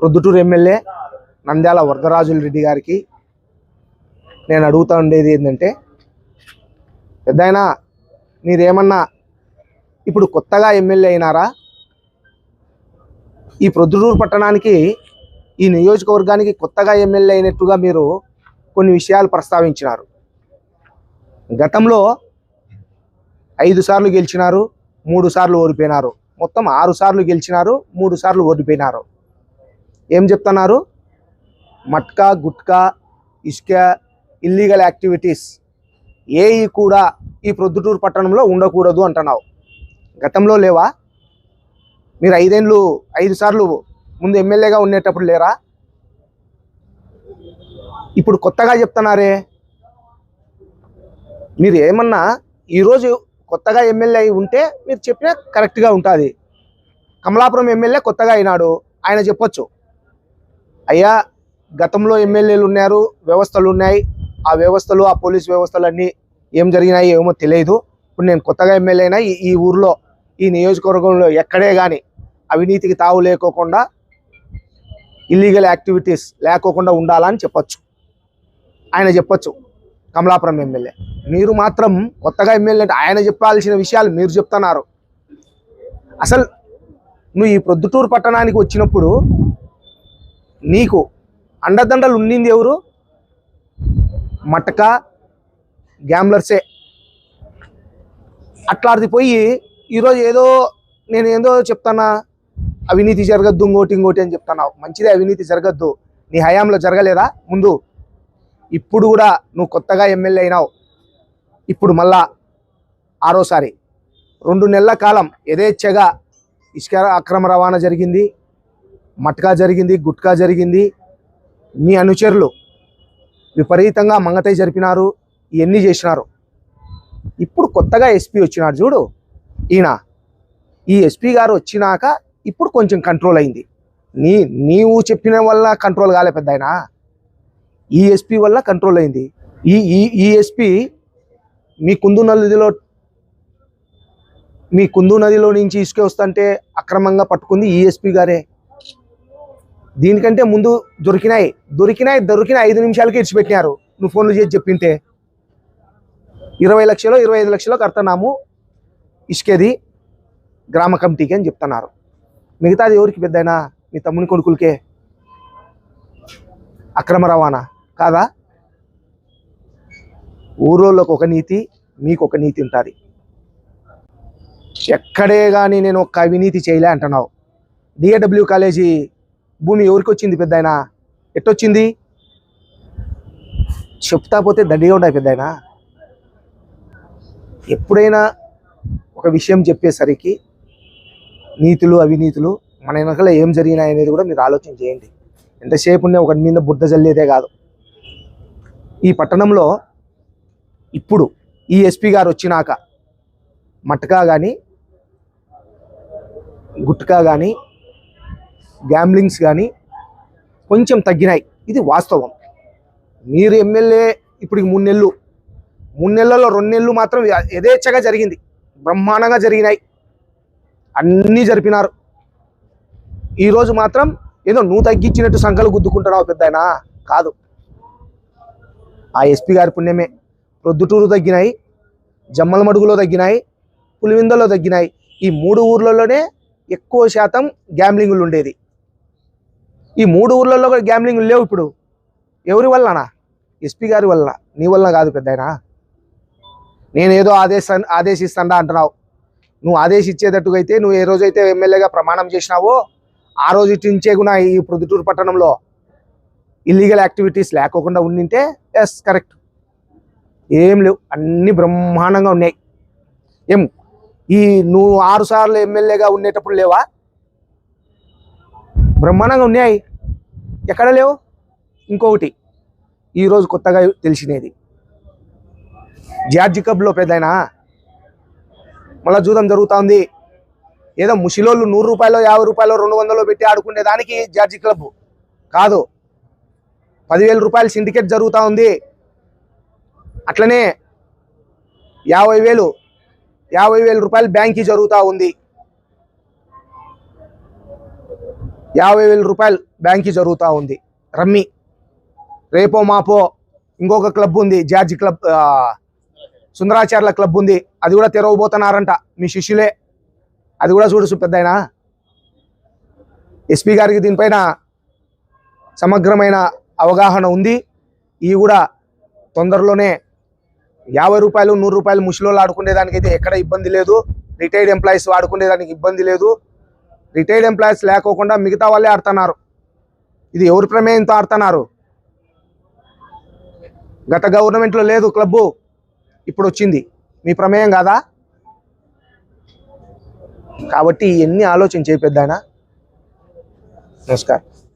Proddatur MLA Nandyala Varadarajula Reddy గారికి నేను అడుగుతా ఉండేది ఏంటంటే పెద్దయినా మీరేమన్నా ఇప్పుడు కొత్తగా ఎమ్మెల్యే అయినారా? ఈ ప్రొద్దుటూరు పట్టణానికి ఈ నియోజకవర్గానికి కొత్తగా ఎమ్మెల్యే అయినట్టుగా మీరు కొన్ని విషయాలు ప్రస్తావించినారు. గతంలో ఐదు సార్లు గెలిచినారు మూడు సార్లు ఓడిపోయినారు. మొత్తం ఆరు సార్లు గెలిచినారు మూడు సార్లు ఓడిపోయినారు. ఏం చెప్తున్నారు? మట్కా గుట్కా ఇష్క ఇల్లీగల్ యాక్టివిటీస్ ఏవి కూడా ఈ ప్రొద్దుటూరు పట్టణంలో ఉండకూడదు అంటున్నావు. గతంలో లేవా? మీరు ఐదేళ్ళు ఐదు సార్లు ముందు ఎమ్మెల్యేగా ఉండేటప్పుడు లేరా? ఇప్పుడు కొత్తగా చెప్తున్నారే. మీరు ఏమన్నా ఈరోజు కొత్తగా ఎమ్మెల్యే అయి ఉంటే మీరు చెప్పినా కరెక్ట్గా ఉంటుంది. కమలాపురం ఎమ్మెల్యే కొత్తగా అయినాడు. ఆయన చెప్పొచ్చు. అయ్యా గతంలో ఎమ్మెల్యేలు ఉన్నారు వ్యవస్థలు ఉన్నాయి. ఆ వ్యవస్థలు ఆ పోలీస్ వ్యవస్థలు అన్నీ ఏం జరిగినాయి ఏమో తెలియదు. ఇప్పుడు నేను కొత్తగా ఎమ్మెల్యే అయినా ఈ- ఊర్లో ఈ నియోజకవర్గంలో ఎక్కడే కానీ అవినీతికి తావు లేకోకుండా ఇల్లీగల్ యాక్టివిటీస్ లేకోకుండా ఉండాలని చెప్పొచ్చు. ఆయన చెప్పొచ్చు కమలాపురం ఎమ్మెల్యే. మీరు మాత్రం కొత్తగా ఎమ్మెల్యే అంటే ఆయన చెప్పాల్సిన విషయాలు మీరు చెప్తున్నారు. అసలు నువ్వు ఈ ప్రొద్దుటూరు పట్టణానికి వచ్చినప్పుడు నీకు అండదండలు ఉండింది ఎవరు? మటక గ్యాంబ్లర్సే. అట్లాంటిది పోయి ఈరోజు ఏదో నేను ఏదో చెప్తానా? అవినీతి జరగద్దు ఇంకోటి ఇంకోటి అని చెప్తున్నావు మంచిదే అవినీతి జరగద్దు. నీ హయాంలో జరగలేదా? ముందు. ఇప్పుడు కూడా నువ్వు కొత్తగా ఎమ్మెల్యే అయినావు. ఇప్పుడు మళ్ళా ఆరోసారి. రెండు నెలల కాలం యథేచ్ఛగా ఇసుక అక్రమ రవాణా జరిగింది. మట్కా జరిగింది గుట్కా జరిగింది మీ అనుచరులు విపరీతంగా మంగతై జరిపినారు ఇవన్నీ చేసినారు. ఇప్పుడు కొత్తగా ఎస్పీ వచ్చినాడు చూడు ఈయన. ఈ ఎస్పీ గారు వచ్చినాక ఇప్పుడు కొంచెం కంట్రోల్ అయింది. నీ నీవు చెప్పిన వల్ల కంట్రోల్ కాలే పెద్ద ఆయన ఈ ఎస్పీ వల్ల కంట్రోల్ అయింది. ఈ ఈ ఎస్పీ మీ కుందు నదిలో మీ కుందు నదిలో నుంచి ఇసుక వస్తుంటే అక్రమంగా పట్టుకుంది ఈ ఎస్పీ గారే. దీనికంటే ముందు దొరికినాయి. దొరికినాయి దొరికిన ఐదు నిమిషాలకి ఇచ్చిపెట్టినారు. నువ్వు ఫోన్లు చేసి చెప్పింటే. ఇరవై లక్షలు ఇరవై ఐదు లక్షలు కడుతున్నాము. ఇష్కేది గ్రామ కమిటీకి అని చెప్తున్నారు. మిగతాది ఎవరికి పెద్దయినా? మీ తమ్ముని కొడుకులకే. అక్రమ రవాణా. కాదా? ఊరోళ్ళకు ఒక నీతి మీకు ఒక నీతి ఉంటుంది. ఎక్కడే కానీ నేను ఒక అవినీతి చేయలే అంటున్నావు. డిఏడబ్ల్యూ కాలేజీ భూమి ఎవరికి వచ్చింది పెద్ద ఆయన ఎట్టొచ్చింది? చెప్తా పోతే దండిగా ఉండాలి పెద్ద ఆయన ఎప్పుడైనా ఒక విషయం చెప్పేసరికి నీతులు అవినీతులు మన వెనకాల ఏం జరిగినాయి అనేది కూడా మీరు ఆలోచన చేయండి. ఎంతసేపు ఉన్న ఒకటి మీద బుద్ధ జల్లేదే కాదు. ఈ పట్టణంలో ఇప్పుడు ఈ ఎస్పీ గారు వచ్చినాక మట్కా కానీ గుట్కా కానీ గ్యాంబ్లింగ్స్ కానీ కొంచెం తగ్గినాయి. ఇది వాస్తవం. మీరు ఎమ్మెల్యే ఇప్పుడు మూడు నెలలు. మూడు నెలల్లో రెండు నెలలు మాత్రం యథేచ్ఛగా జరిగింది. బ్రహ్మాండంగా జరిగినాయి. అన్నీ జరిపినారు. ఈరోజు మాత్రం ఏదో నువ్వు తగ్గించినట్టు సంఖలు గుద్దుకుంటున్నావు పెద్దాయనా. కాదు. ఆ ఎస్పీ గారి పుణ్యమే. ప్రొద్దుటూరు తగ్గినాయి. జమ్మల మడుగులో తగ్గినాయి. పులివిందలో తగ్గినాయి. ఈ మూడు ఊర్లలోనే ఎక్కువ శాతం గ్యాంబ్లింగ్లు ఉండేది. ఈ మూడు ఊర్లలో కూడా గ్యాంబ్లింగ్లు లేవు ఇప్పుడు. ఎవరి వల్లనా? ఎస్పీ గారి వల్ల నీ వల్ల కాదు పెద్దాయనా. నేనేదో ఆదేశ ఆదేశిస్తాడా అంటున్నావు. నువ్వు ఆదేశించేటట్టుగా అయితే నువ్వు ఏ రోజైతే ఎమ్మెల్యేగా ప్రమాణం చేసినావో ఆ రోజు నుంచే కూడా ఈ ప్రొద్దుటూరు పట్టణంలో ఇల్లీగల్ యాక్టివిటీస్ లేకోకుండా ఉండింటే ఎస్ కరెక్ట్ ఏం లేవు. అన్నీ బ్రహ్మాండంగా ఉన్నాయి. ఏం ఈ నువ్వు ఆరు సార్లు ఎమ్మెల్యేగా ఉండేటప్పుడు లేవా? బ్రహ్మాండంగా ఉన్నాయి. ఎక్కడ లేవు? ఇంకొకటి ఈరోజు కొత్తగా తెలిసినది. జార్జి కబ్లో పెద్దయినా? మళ్ళీ జూదం జరుగుతుంది. ఏదో ముసిలోళ్ళు నూరు రూపాయలు యాభై రూపాయలు రెండు వందలు పెట్టి ఆడుకునే దానికి జార్జి క్లబ్ కాదు. పదివేల రూపాయలు సిండికేట్ జరుగుతూ ఉంది. అట్లనే యాభై వేలు యాభై వేల రూపాయలు బ్యాంక్కి జరుగుతూ ఉంది. యాభై వేల రూపాయలు బ్యాంక్కి జరుగుతూ ఉంది. రమ్మి రేపో మాపో ఇంకొక క్లబ్ ఉంది జార్జి క్లబ్ సుందరాచార్ల క్లబ్ ఉంది. అది కూడా తెరవబోతున్నారంట మీ శిష్యులే. అది కూడా చూడు పెద్దాయన ఎస్పీ గారికి దీనిపైన సమగ్రమైన అవగాహన ఉంది. ఇవి కూడా తొందరలోనే యాభై రూపాయలు నూరు రూపాయలు ముషిలో ఆడుకునేదానికైతే ఎక్కడ ఇబ్బంది లేదు. రిటైర్డ్ ఎంప్లాయీస్ ఆడుకునేదానికి ఇబ్బంది లేదు. రిటైర్డ్ ఎంప్లాయీస్ లేకోకుండా మిగతా వాళ్ళే ఆడుతున్నారు. ఇది ఎవరి ప్రమేయంతో ఆడుతున్నారు? గత గవర్నమెంట్లో లేదు క్లబ్బు. ఇప్పుడు వచ్చింది. మీ ప్రమేయం కాదా? కాబట్టి ఇవన్నీ ఆలోచన చేపెద్దాయన నమస్కారం.